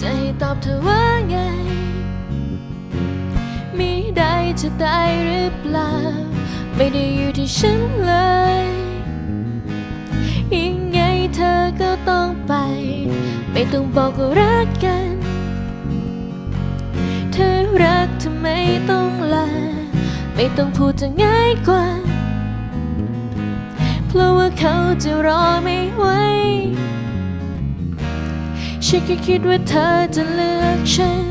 จะให้ตอบเธอว่าไง มีได้จะตายหรือเปล่า ไม่ได้อยู่ที่ฉันเลยยังไงเธอก็ต้องไป ไม่ต้องบอกรักกัน เธอรักทำไมต้องลา ไม่ต้องพูดจะง่ายกว่า จะรอไม่ไหว ฉันแค่คิดว่าเธอจะเลือกฉัน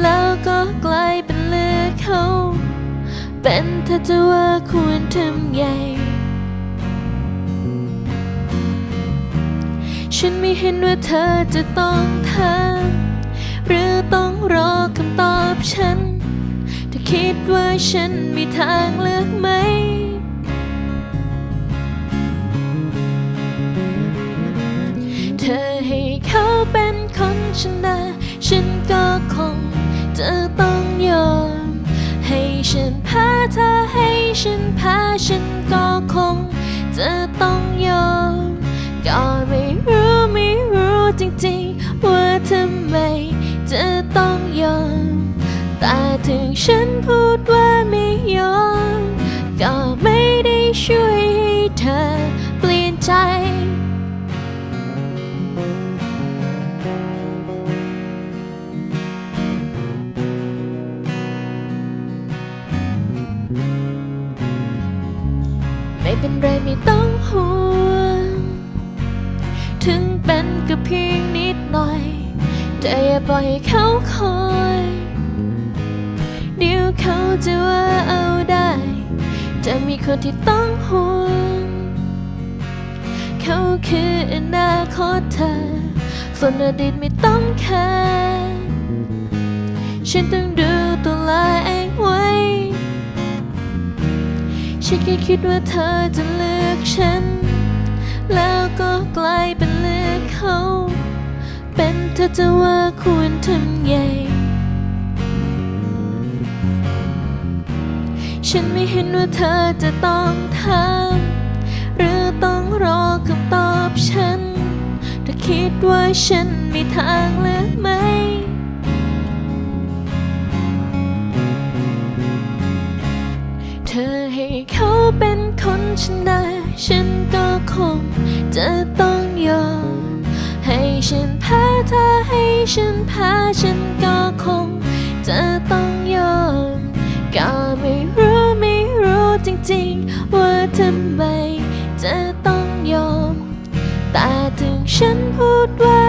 แล้วก็กลายเป็นเลือกเขา เป็นเธอจะว่าควรทำไงฉันไม่เห็นว่าเธอจะต้องทำหรือต้องรอคำตอบฉัน เธอคิดว่าฉันมีทางเลือกไหม ธอให้เขาเป็นคนชนะ ฉันก็คงจะต้องยอม ให้ฉันพาเธอให้ฉันพาฉันก็คงจะต้องยอม ก็ไม่รู้ไม่รู้จริงๆ ว่าทำไมจะต้องยอม แต่ถึงฉันพูดว่า เป็นไรไม่ต้องห่วง ถึงเป็นก็เพียงนิดหน่อย แต่อย่าปล่อยให้เขาคอย เดี๋ยวเขาจะว่าเอาได้ จะมีคนที่ต้องห่วง เขาคืออนาคตเธอส่วนอดีตไม่ต้องแคร์ฉันต้องดูตัวลาเองไว้ ฉันแค่คิดว่าเธอจะเลือกฉัน แล้วก็กลายเป็นเลือกเขา เป็นเธอจะว่าควรทำไงฉันไม่เห็นว่าเธอจะต้องทำหรือต้องรอคำตอบฉันเธอคิดว่าฉันมีทางเลือกไหม ฉันพาฉันก็คงจะต้องยอมก็ไม่รู้ไม่รู้จริงๆ ว่าทำไมจะต้องยอม แต่ถึงฉันพูดว่า